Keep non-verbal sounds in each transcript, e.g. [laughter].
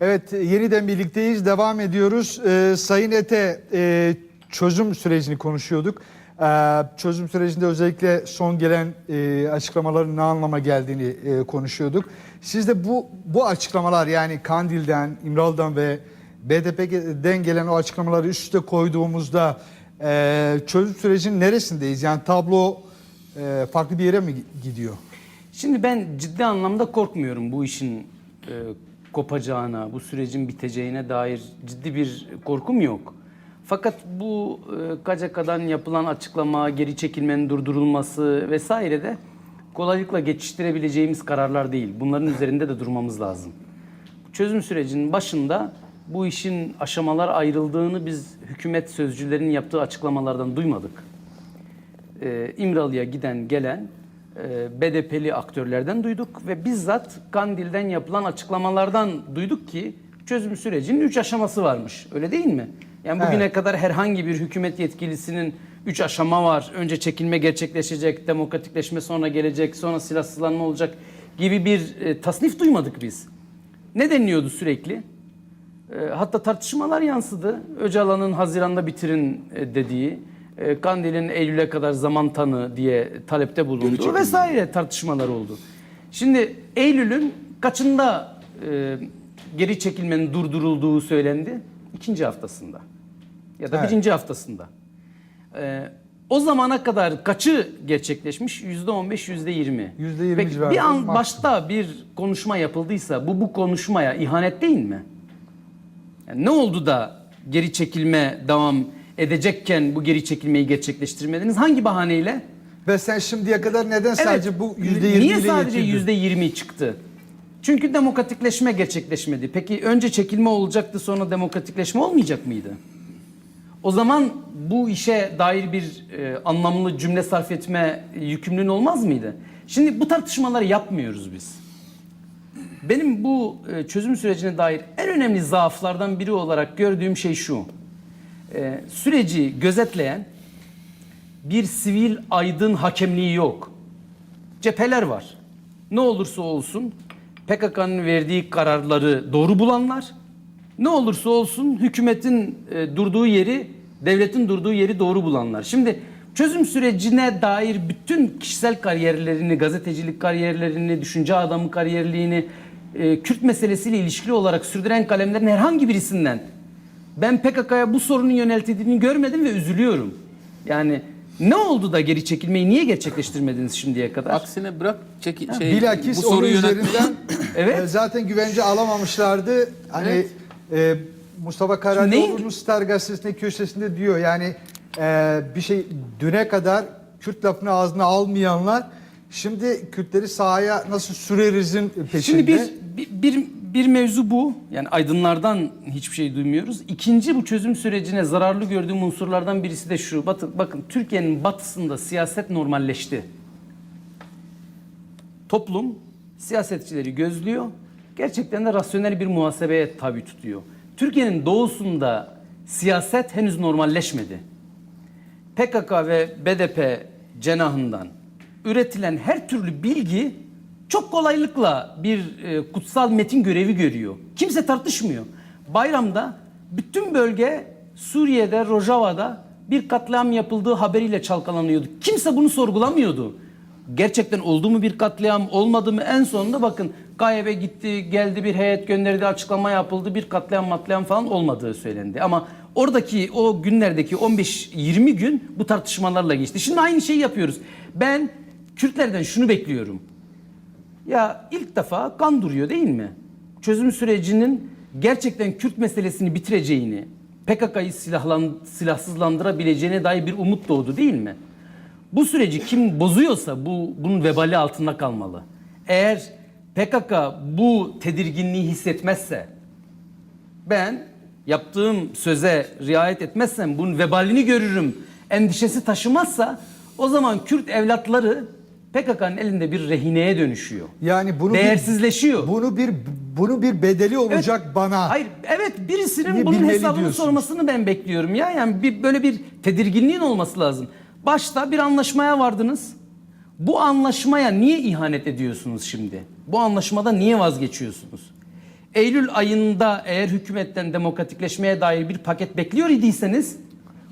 Evet yeniden birlikteyiz. Devam ediyoruz. Ee, Sayın Ete e, çözüm sürecini konuşuyorduk. Ee, çözüm sürecinde özellikle son gelen e, açıklamaların ne anlama geldiğini e, konuşuyorduk. Siz de bu bu açıklamalar yani Kandil'den, İmralı'dan ve BDP'den gelen o açıklamaları üst üste koyduğumuzda e, çözüm sürecinin neresindeyiz? Yani tablo e, farklı bir yere mi gidiyor? Şimdi ben ciddi anlamda korkmuyorum bu işin e, kopacağına, bu sürecin biteceğine dair ciddi bir korkum yok. Fakat bu e, KCK'dan yapılan açıklama, geri çekilmenin durdurulması vesaire de kolaylıkla geçiştirebileceğimiz kararlar değil. Bunların üzerinde de durmamız lazım. Çözüm sürecinin başında bu işin aşamalar ayrıldığını biz hükümet sözcülerinin yaptığı açıklamalardan duymadık e, İmralı'ya giden gelen BDP'li aktörlerden duyduk ve bizzat Kandil'den yapılan açıklamalardan duyduk ki çözüm sürecinin 3 aşaması varmış. Öyle değil mi? Yani bugüne Evet. kadar herhangi bir hükümet yetkilisinin 3 aşama var. Önce çekilme gerçekleşecek, demokratikleşme sonra gelecek, sonra silahsızlanma olacak gibi bir e, tasnif duymadık biz. Ne deniliyordu sürekli? E, hatta tartışmalar yansıdı. Öcalan'ın Haziran'da bitirin e, dediği, e, Kandil'in Eylül'e kadar zaman tanı diye talepte bulunduğu vesaire tartışmalar oldu. Şimdi Eylül'ün kaçında e, geri çekilmenin durdurulduğu söylendi? İkinci haftasında ya da Evet. birinci haftasında. E, o zamana kadar kaçı gerçekleşmiş? Yüzde on beş, yüzde yirmi. %20 Peki civarında bir an maksimum. başta bir konuşma yapıldıysa bu bu konuşmaya ihanet değil mi? Yani ne oldu da geri çekilme devam edecekken bu geri çekilmeyi gerçekleştirmediniz? Hangi bahaneyle? Ve sen şimdiye kadar neden sadece bu %20 Niye ile sadece yüzde yirmi çıktı? Çünkü demokratikleşme gerçekleşmedi. Peki önce çekilme olacaktı sonra demokratikleşme olmayacak mıydı? O zaman bu işe dair bir e, anlamlı cümle sarf etme yükümlülüğün olmaz mıydı? Şimdi bu tartışmaları yapmıyoruz biz. Benim bu e, çözüm sürecine dair en önemli zaaflardan biri olarak gördüğüm şey şu. E, süreci gözetleyen bir sivil aydın hakemliği yok. Cepheler var. Ne olursa olsun PKK'nın verdiği kararları doğru bulanlar, ne olursa olsun hükümetin e, durduğu yeri, devletin durduğu yeri doğru bulanlar. Şimdi çözüm sürecine dair bütün kişisel kariyerlerini, gazetecilik kariyerlerini, düşünce adamı kariyerliğini, e, Kürt meselesiyle ilişkili olarak sürdüren kalemlerin herhangi birisinden ben PKK'ya bu sorunun yöneltildiğini görmedim ve üzülüyorum. Yani ne oldu da geri çekilmeyi niye gerçekleştirmediniz şimdiye kadar? Aksine bırak çeki, şey, Bilakis bu soruyu üzerinden [laughs] Evet. e, zaten güvence alamamışlardı. Hani Evet. e, Mustafa Karacaoğlu'nun Neyin- Star gazetesinde köşesinde diyor yani e, bir şey düne kadar Kürt lafını ağzına almayanlar şimdi Kürtleri sahaya nasıl sürerizin peşinde. Şimdi bir, bir, bir, bir mevzu bu. Yani aydınlardan hiçbir şey duymuyoruz. İkinci bu çözüm sürecine zararlı gördüğüm unsurlardan birisi de şu. Bakın, bakın Türkiye'nin batısında siyaset normalleşti. Toplum siyasetçileri gözlüyor. Gerçekten de rasyonel bir muhasebeye tabi tutuyor. Türkiye'nin doğusunda siyaset henüz normalleşmedi. PKK ve BDP cenahından üretilen her türlü bilgi çok kolaylıkla bir e, kutsal metin görevi görüyor. Kimse tartışmıyor. Bayramda bütün bölge Suriye'de, Rojava'da bir katliam yapıldığı haberiyle çalkalanıyordu. Kimse bunu sorgulamıyordu. Gerçekten oldu mu bir katliam, olmadı mı? En sonunda bakın Gayebe gitti, geldi bir heyet gönderdi, açıklama yapıldı. Bir katliam matliam falan olmadığı söylendi. Ama oradaki o günlerdeki 15-20 gün bu tartışmalarla geçti. Şimdi aynı şeyi yapıyoruz. Ben Kürtlerden şunu bekliyorum. Ya ilk defa kan duruyor değil mi? Çözüm sürecinin gerçekten Kürt meselesini bitireceğini, PKK'yı silahlan, silahsızlandırabileceğine dair bir umut doğdu değil mi? Bu süreci kim bozuyorsa bu bunun vebali altında kalmalı. Eğer PKK bu tedirginliği hissetmezse ben yaptığım söze riayet etmezsem bunun vebalini görürüm endişesi taşımazsa o zaman Kürt evlatları PKK'nın elinde bir rehineye dönüşüyor. yani bunu Değersizleşiyor. Bir, bunu bir bunu bir bedeli olacak bana. Hayır, evet birisinin bunun hesabını diyorsunuz? sormasını ben bekliyorum ya. Yani bir böyle bir tedirginliğin olması lazım. Başta bir anlaşmaya vardınız. Bu anlaşmaya niye ihanet ediyorsunuz şimdi? Bu anlaşmada niye vazgeçiyorsunuz? Eylül ayında eğer hükümetten demokratikleşmeye dair bir paket bekliyor idiyseniz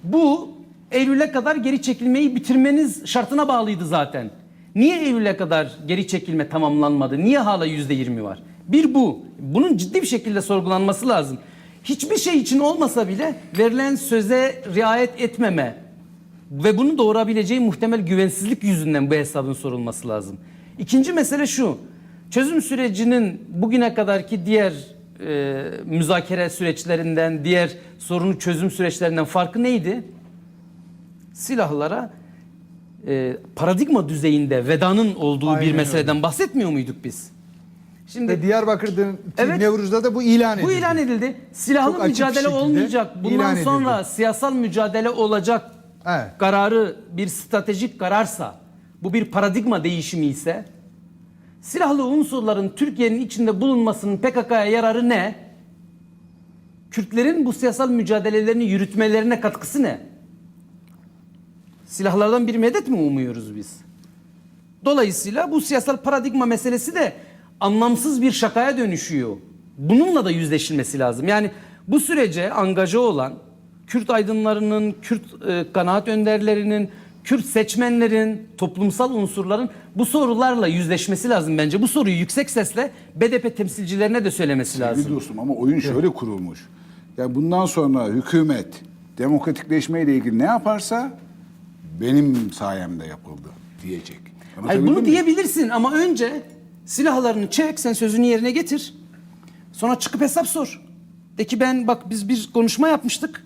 bu Eylül'e kadar geri çekilmeyi bitirmeniz şartına bağlıydı zaten. Niye Eylül'e kadar geri çekilme tamamlanmadı? Niye hala yüzde yirmi var? Bir bu. Bunun ciddi bir şekilde sorgulanması lazım. Hiçbir şey için olmasa bile verilen söze riayet etmeme ve bunu doğurabileceği muhtemel güvensizlik yüzünden bu hesabın sorulması lazım. İkinci mesele şu. Çözüm sürecinin bugüne kadarki diğer e, müzakere süreçlerinden, diğer sorunu çözüm süreçlerinden farkı neydi? Silahlara e, paradigma düzeyinde vedanın olduğu Aynen bir öyle. meseleden bahsetmiyor muyduk biz? Şimdi Ve Diyarbakır'da Evet. Nevruz'da da bu ilan edildi. bu ilan edildi. Silahlı Çok mücadele olmayacak. Bundan edildi. sonra siyasal mücadele olacak Evet. kararı bir stratejik kararsa, bu bir paradigma değişimi ise silahlı unsurların Türkiye'nin içinde bulunmasının PKK'ya yararı ne? Kürtlerin bu siyasal mücadelelerini yürütmelerine katkısı ne? Silahlardan bir medet mi umuyoruz biz? Dolayısıyla bu siyasal paradigma meselesi de anlamsız bir şakaya dönüşüyor. Bununla da yüzleşilmesi lazım. Yani bu sürece angaja olan Kürt aydınlarının, Kürt e, kanaat önderlerinin, Kürt seçmenlerin, toplumsal unsurların bu sorularla yüzleşmesi lazım bence. Bu soruyu yüksek sesle BDP temsilcilerine de söylemesi lazım. Sevgili dostum ama oyun şöyle kurulmuş. Yani bundan sonra hükümet demokratikleşmeyle ilgili ne yaparsa benim sayemde yapıldı diyecek. Hayır, bunu mi? diyebilirsin ama önce silahlarını çek, sen sözünü yerine getir. Sonra çıkıp hesap sor. De ki ben bak biz bir konuşma yapmıştık.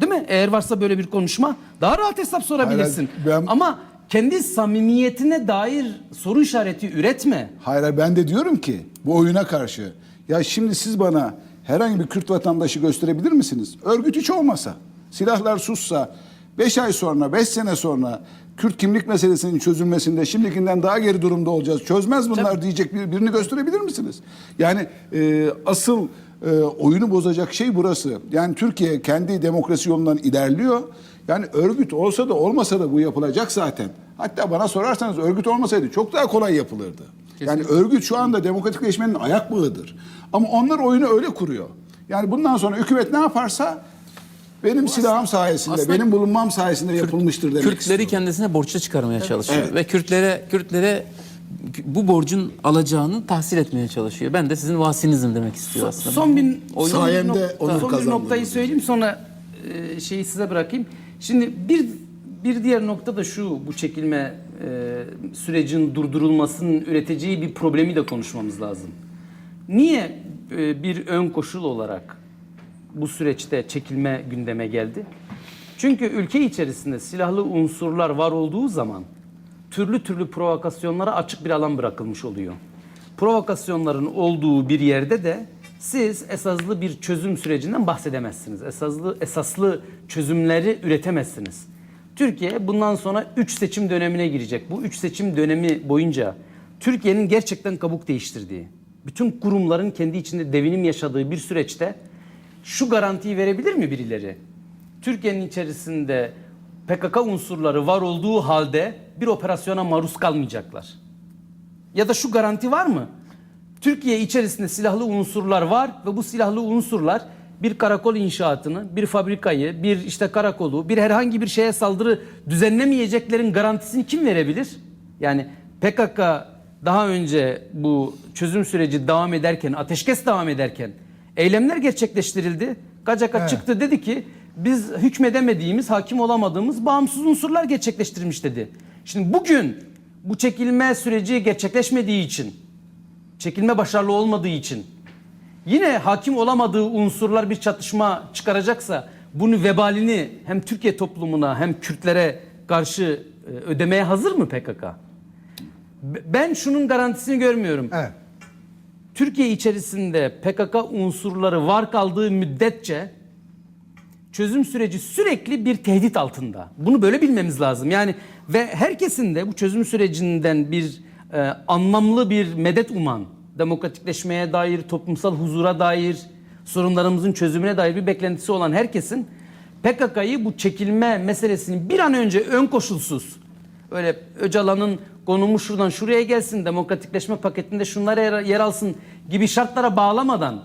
Değil mi? Eğer varsa böyle bir konuşma daha rahat hesap sorabilirsin. Hayır, ben- Ama kendi samimiyetine dair soru işareti üretme. Hayır hayır, ben de diyorum ki bu oyuna karşı ya şimdi siz bana herhangi bir Kürt vatandaşı gösterebilir misiniz? Örgüt hiç olmasa, silahlar sussa, 5 ay sonra, 5 sene sonra Kürt kimlik meselesinin çözülmesinde şimdikinden daha geri durumda olacağız. Çözmez bunlar diyecek bir, birini gösterebilir misiniz? Yani e, asıl e, oyunu bozacak şey burası. Yani Türkiye kendi demokrasi yolundan ilerliyor. Yani örgüt olsa da olmasa da bu yapılacak zaten. Hatta bana sorarsanız örgüt olmasaydı çok daha kolay yapılırdı. Yani örgüt şu anda demokratikleşmenin ayak bağıdır. Ama onlar oyunu öyle kuruyor. Yani bundan sonra hükümet ne yaparsa benim silahım sayesinde, aslında benim bulunmam sayesinde yapılmıştır demek Kürtleri istiyor. kendisine borçlu çıkarmaya çalışıyor Evet. ve Kürtlere Kürtlere bu borcun alacağını tahsil etmeye çalışıyor. Ben de sizin vasinizim demek istiyor aslında. Son bir, Oyun- son bir, Sayemde nokta- onur son bir noktayı söyleyeyim sonra e, şeyi size bırakayım. Şimdi bir bir diğer nokta da şu bu çekilme e, sürecin durdurulmasının üreteceği bir problemi de konuşmamız lazım. Niye e, bir ön koşul olarak bu süreçte çekilme gündeme geldi? Çünkü ülke içerisinde silahlı unsurlar var olduğu zaman türlü türlü provokasyonlara açık bir alan bırakılmış oluyor. Provokasyonların olduğu bir yerde de siz esaslı bir çözüm sürecinden bahsedemezsiniz. Esaslı esaslı çözümleri üretemezsiniz. Türkiye bundan sonra 3 seçim dönemine girecek. Bu 3 seçim dönemi boyunca Türkiye'nin gerçekten kabuk değiştirdiği, bütün kurumların kendi içinde devinim yaşadığı bir süreçte şu garantiyi verebilir mi birileri? Türkiye'nin içerisinde PKK unsurları var olduğu halde bir operasyona maruz kalmayacaklar. Ya da şu garanti var mı? Türkiye içerisinde silahlı unsurlar var ve bu silahlı unsurlar bir karakol inşaatını, bir fabrikayı, bir işte karakolu, bir herhangi bir şeye saldırı düzenlemeyeceklerin garantisini kim verebilir? Yani PKK daha önce bu çözüm süreci devam ederken, ateşkes devam ederken eylemler gerçekleştirildi. Kacaka Evet. çıktı dedi ki biz hükmedemediğimiz, hakim olamadığımız bağımsız unsurlar gerçekleştirmiş dedi. Şimdi bugün bu çekilme süreci gerçekleşmediği için, çekilme başarılı olmadığı için yine hakim olamadığı unsurlar bir çatışma çıkaracaksa bunu vebalini hem Türkiye toplumuna hem Kürtlere karşı e, ödemeye hazır mı PKK? Ben şunun garantisini görmüyorum. Evet. Türkiye içerisinde PKK unsurları var kaldığı müddetçe çözüm süreci sürekli bir tehdit altında. Bunu böyle bilmemiz lazım. Yani ve herkesin de bu çözüm sürecinden bir e, anlamlı bir medet uman, demokratikleşmeye dair, toplumsal huzura dair, sorunlarımızın çözümüne dair bir beklentisi olan herkesin PKK'yı bu çekilme meselesini bir an önce ön koşulsuz öyle Öcalan'ın konumu şuradan şuraya gelsin, demokratikleşme paketinde şunlara yer, alsın gibi şartlara bağlamadan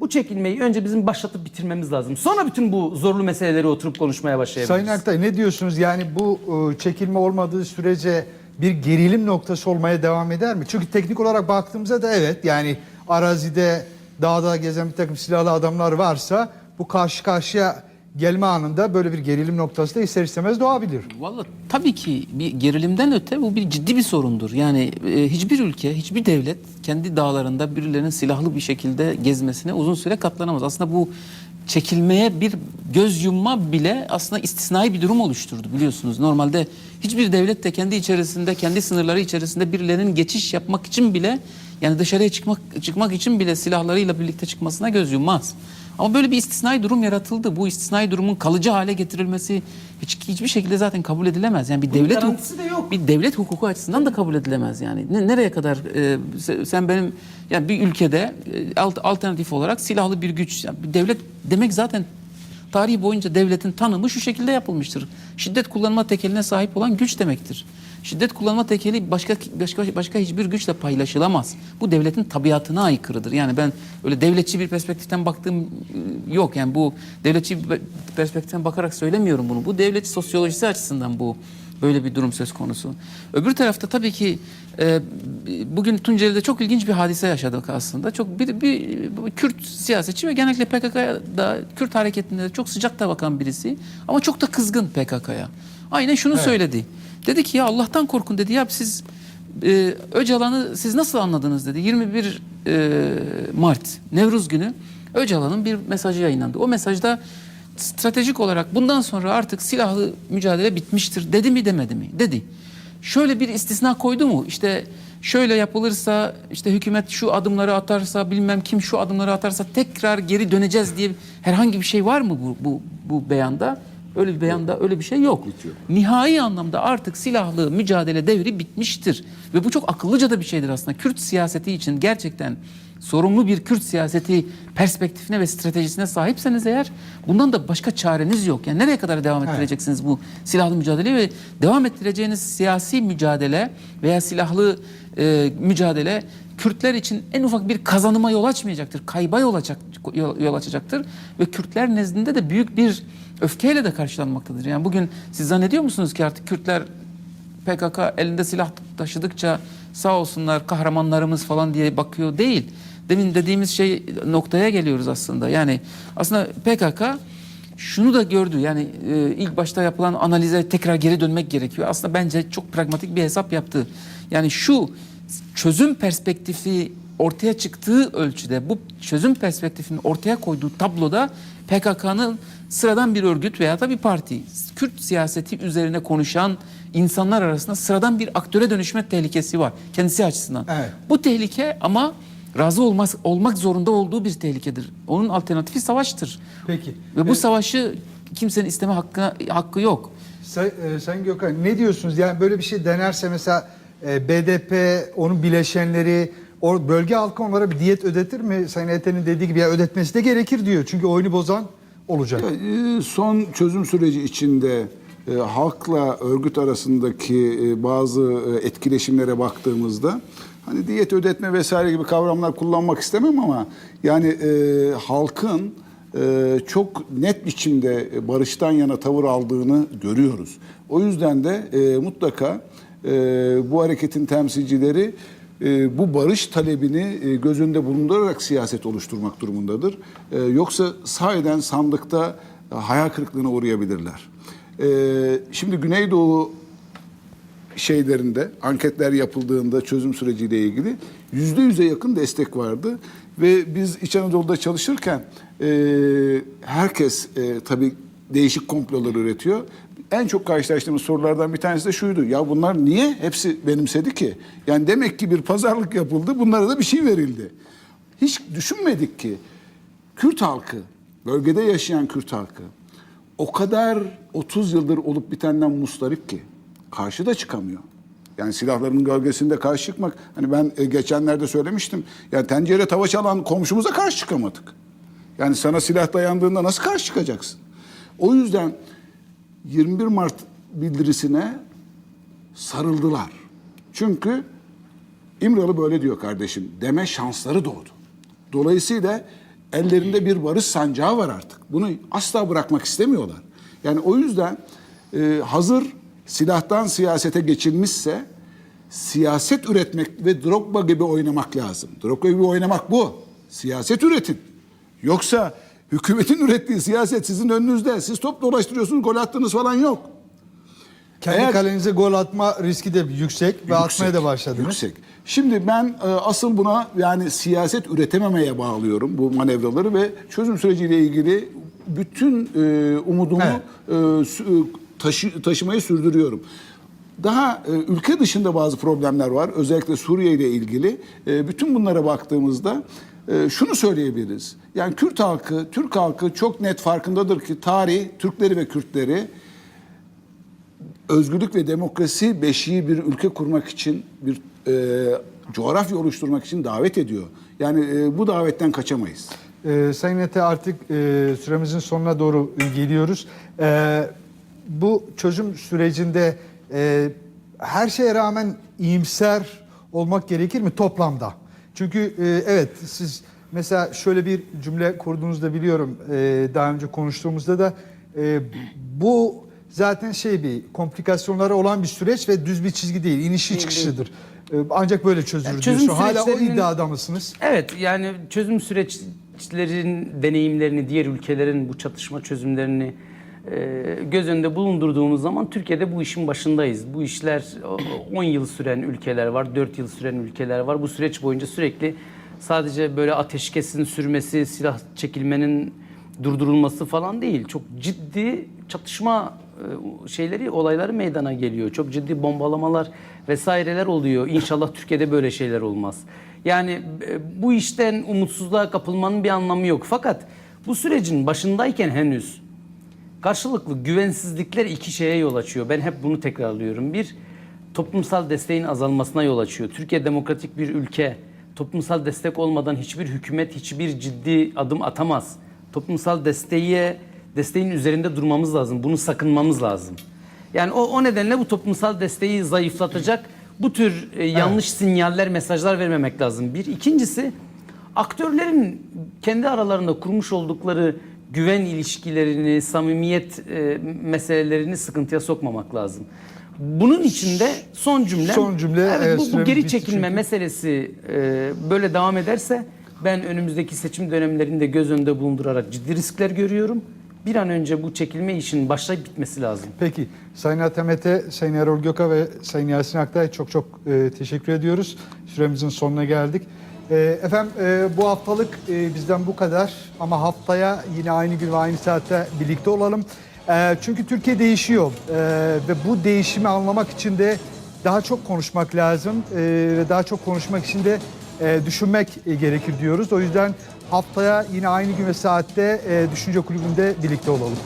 Bu çekilmeyi önce bizim başlatıp bitirmemiz lazım. Sonra bütün bu zorlu meseleleri oturup konuşmaya başlayabiliriz. Sayın Aktay ne diyorsunuz? Yani bu e, çekilme olmadığı sürece bir gerilim noktası olmaya devam eder mi? Çünkü teknik olarak baktığımızda da evet yani arazide dağda gezen bir takım silahlı adamlar varsa bu karşı karşıya gelme anında böyle bir gerilim noktası da ister istemez doğabilir. Vallahi tabii ki bir gerilimden öte bu bir ciddi bir sorundur. Yani e, hiçbir ülke, hiçbir devlet kendi dağlarında birilerinin silahlı bir şekilde gezmesine uzun süre katlanamaz. Aslında bu çekilmeye bir göz yumma bile aslında istisnai bir durum oluşturdu biliyorsunuz. Normalde hiçbir devlet de kendi içerisinde, kendi sınırları içerisinde birilerinin geçiş yapmak için bile yani dışarıya çıkmak çıkmak için bile silahlarıyla birlikte çıkmasına göz yummaz. Ama böyle bir istisnai durum yaratıldı. Bu istisnai durumun kalıcı hale getirilmesi hiç hiçbir şekilde zaten kabul edilemez. Yani bir Bunun devlet garantisi de yok. bir devlet hukuku açısından da kabul edilemez yani. Ne- nereye kadar e, se- sen benim yani bir ülkede e, alt- alternatif olarak silahlı bir güç yani bir devlet demek zaten tarihi boyunca devletin tanımı şu şekilde yapılmıştır. Şiddet kullanma tekeline sahip olan güç demektir. Şiddet kullanma tekeli başka başka başka hiçbir güçle paylaşılamaz. Bu devletin tabiatına aykırıdır. Yani ben öyle devletçi bir perspektiften baktığım e, yok. Yani bu devletçi bir perspektiften bakarak söylemiyorum bunu. Bu devlet sosyolojisi açısından bu böyle bir durum söz konusu. Öbür tarafta tabii ki e, bugün Tunceli'de çok ilginç bir hadise yaşadık aslında. Çok bir, bir, bir Kürt siyasetçi ve genellikle PKK'ya da Kürt hareketinde de çok sıcak da bakan birisi ama çok da kızgın PKK'ya. Aynen şunu söyledi. Dedi ki ya Allah'tan korkun dedi ya siz e, Öcalan'ı siz nasıl anladınız dedi. 21 e, Mart Nevruz günü Öcalan'ın bir mesajı yayınlandı. O mesajda stratejik olarak bundan sonra artık silahlı mücadele bitmiştir dedi mi demedi mi? Dedi. Şöyle bir istisna koydu mu? İşte şöyle yapılırsa işte hükümet şu adımları atarsa bilmem kim şu adımları atarsa tekrar geri döneceğiz diye herhangi bir şey var mı bu bu bu beyanda? Öyle bir beyanda öyle bir şey yok. Nihai anlamda artık silahlı mücadele devri bitmiştir. Ve bu çok akıllıca da bir şeydir aslında. Kürt siyaseti için gerçekten sorumlu bir Kürt siyaseti perspektifine ve stratejisine sahipseniz eğer bundan da başka çareniz yok. Yani nereye kadar devam ettireceksiniz bu silahlı mücadeleyi ve devam ettireceğiniz siyasi mücadele veya silahlı e, mücadele Kürtler için en ufak bir kazanıma yol açmayacaktır. Kayba yol, açacak, yol, açacaktır. Ve Kürtler nezdinde de büyük bir öfkeyle de karşılanmaktadır. Yani bugün siz zannediyor musunuz ki artık Kürtler PKK elinde silah taşıdıkça sağ olsunlar kahramanlarımız falan diye bakıyor değil. Demin dediğimiz şey noktaya geliyoruz aslında. Yani aslında PKK şunu da gördü. Yani e, ilk başta yapılan analize tekrar geri dönmek gerekiyor. Aslında bence çok pragmatik bir hesap yaptı. Yani şu çözüm perspektifi ortaya çıktığı ölçüde bu çözüm perspektifinin ortaya koyduğu tabloda PKK'nın sıradan bir örgüt veya da bir parti Kürt siyaseti üzerine konuşan insanlar arasında sıradan bir aktöre dönüşme tehlikesi var kendisi açısından. Evet. Bu tehlike ama razı olmaz, olmak zorunda olduğu bir tehlikedir. Onun alternatifi savaştır. Peki. Ve bu E, savaşı kimsenin isteme hakkı, hakkı yok. Say, e, Sayın Gökhan ne diyorsunuz? Yani böyle bir şey denerse mesela e, BDP, onun bileşenleri, o bölge halkı onlara bir diyet ödetir mi? Sayın Eten'in dediği gibi ya ödetmesi de gerekir diyor. Çünkü oyunu bozan olacak. E, Son çözüm süreci içinde e, halkla örgüt arasındaki e, bazı e, etkileşimlere baktığımızda hani diyet ödetme vesaire gibi kavramlar kullanmak istemem ama yani e, halkın e, çok net biçimde barıştan yana tavır aldığını görüyoruz. O yüzden de e, mutlaka e, bu hareketin temsilcileri e, bu barış talebini e, göz önünde bulundurarak siyaset oluşturmak durumundadır. E, yoksa sahiden sandıkta e, hayal kırıklığına uğrayabilirler. E, şimdi Güneydoğu şeylerinde anketler yapıldığında çözüm süreciyle ilgili yüzde yüze yakın destek vardı ve biz İç Anadolu'da çalışırken herkes e, tabii değişik komplolar üretiyor. En çok karşılaştığımız sorulardan bir tanesi de şuydu. Ya bunlar niye hepsi benimsedi ki? Yani demek ki bir pazarlık yapıldı. Bunlara da bir şey verildi. Hiç düşünmedik ki Kürt halkı, bölgede yaşayan Kürt halkı o kadar 30 yıldır olup bitenden mustarip ki karşı da çıkamıyor. Yani silahların gölgesinde karşı çıkmak hani ben e, geçenlerde söylemiştim. Yani tencere tava çalan komşumuza karşı çıkamadık. Yani sana silah dayandığında nasıl karşı çıkacaksın? O yüzden 21 Mart bildirisine sarıldılar. Çünkü İmralı böyle diyor kardeşim. Deme şansları doğdu. Dolayısıyla ellerinde bir barış sancağı var artık. Bunu asla bırakmak istemiyorlar. Yani o yüzden e, hazır silahtan siyasete geçilmişse siyaset üretmek ve Drogba gibi oynamak lazım. Drogba gibi oynamak bu. Siyaset üretin. Yoksa hükümetin ürettiği siyaset sizin önünüzde. Siz top dolaştırıyorsunuz, gol attınız falan yok. Kendi Eğer- kalenize gol atma riski de yüksek ve atmaya Yüksek, da başladınız. Yüksek. Şimdi ben e, asıl buna yani siyaset üretememeye bağlıyorum bu manevraları ve çözüm süreciyle ilgili bütün e, umudumu e, sü- e, taşı, taşımayı sürdürüyorum. Daha e, ülke dışında bazı problemler var. Özellikle Suriye ile ilgili. E, bütün bunlara baktığımızda e, şunu söyleyebiliriz. Yani Kürt halkı, Türk halkı çok net farkındadır ki tarih Türkleri ve Kürtleri özgürlük ve demokrasi beşiği bir ülke kurmak için bir e, coğrafya oluşturmak için davet ediyor. Yani e, bu davetten kaçamayız. Ee, Sayın Ete artık e, süremizin sonuna doğru geliyoruz. Ee, bu çözüm sürecinde e, her şeye rağmen iyimser olmak gerekir mi toplamda? Çünkü e, evet siz mesela şöyle bir cümle kurduğunuzda biliyorum e, daha önce konuştuğumuzda da e, bu zaten şey bir komplikasyonları olan bir süreç ve düz bir çizgi değil inişli çıkışlıdır. E, ancak böyle çözülür Yani çözüm diyorsun. Hala o iddiada mısınız? Evet yani çözüm süreçlerin deneyimlerini, diğer ülkelerin bu çatışma çözümlerini göz önünde bulundurduğumuz zaman Türkiye'de bu işin başındayız. Bu işler o- 10 yıl süren ülkeler var, 4 yıl süren ülkeler var. Bu süreç boyunca sürekli sadece böyle ateşkesin sürmesi, silah çekilmenin durdurulması falan değil. Çok ciddi çatışma e, şeyleri, olayları meydana geliyor. Çok ciddi bombalamalar vesaireler oluyor. İnşallah Türkiye'de böyle şeyler olmaz. Yani e, bu işten umutsuzluğa kapılmanın bir anlamı yok. Fakat bu sürecin başındayken henüz karşılıklı güvensizlikler iki şeye yol açıyor. Ben hep bunu tekrarlıyorum. Bir, toplumsal desteğin azalmasına yol açıyor. Türkiye demokratik bir ülke. Toplumsal destek olmadan hiçbir hükümet hiçbir ciddi adım atamaz. Toplumsal desteğe, desteğin üzerinde durmamız lazım. Bunu sakınmamız lazım. Yani o, o nedenle bu toplumsal desteği zayıflatacak bu tür e, yanlış sinyaller, mesajlar vermemek lazım. Bir. İkincisi aktörlerin kendi aralarında kurmuş oldukları güven ilişkilerini, samimiyet e, meselelerini sıkıntıya sokmamak lazım. Bunun için de son cümle, Son cümle, evet, bu, bu geri çekilme meselesi e, böyle devam ederse ben önümüzdeki seçim dönemlerinde göz önünde bulundurarak ciddi riskler görüyorum. Bir an önce bu çekilme işin başlayıp bitmesi lazım. Peki Sayın Atamet'e, Sayın Erol Gök'a ve Sayın Yasin Aktay çok çok e, teşekkür ediyoruz. Süremizin sonuna geldik. E, efendim e, bu haftalık e, bizden bu kadar ama haftaya yine aynı gün ve aynı saatte birlikte olalım. E, çünkü Türkiye değişiyor e, ve bu değişimi anlamak için de daha çok konuşmak lazım ve daha çok konuşmak için de e, düşünmek gerekir diyoruz. O yüzden haftaya yine aynı gün ve saatte Düşünce Kulübü'nde birlikte olalım.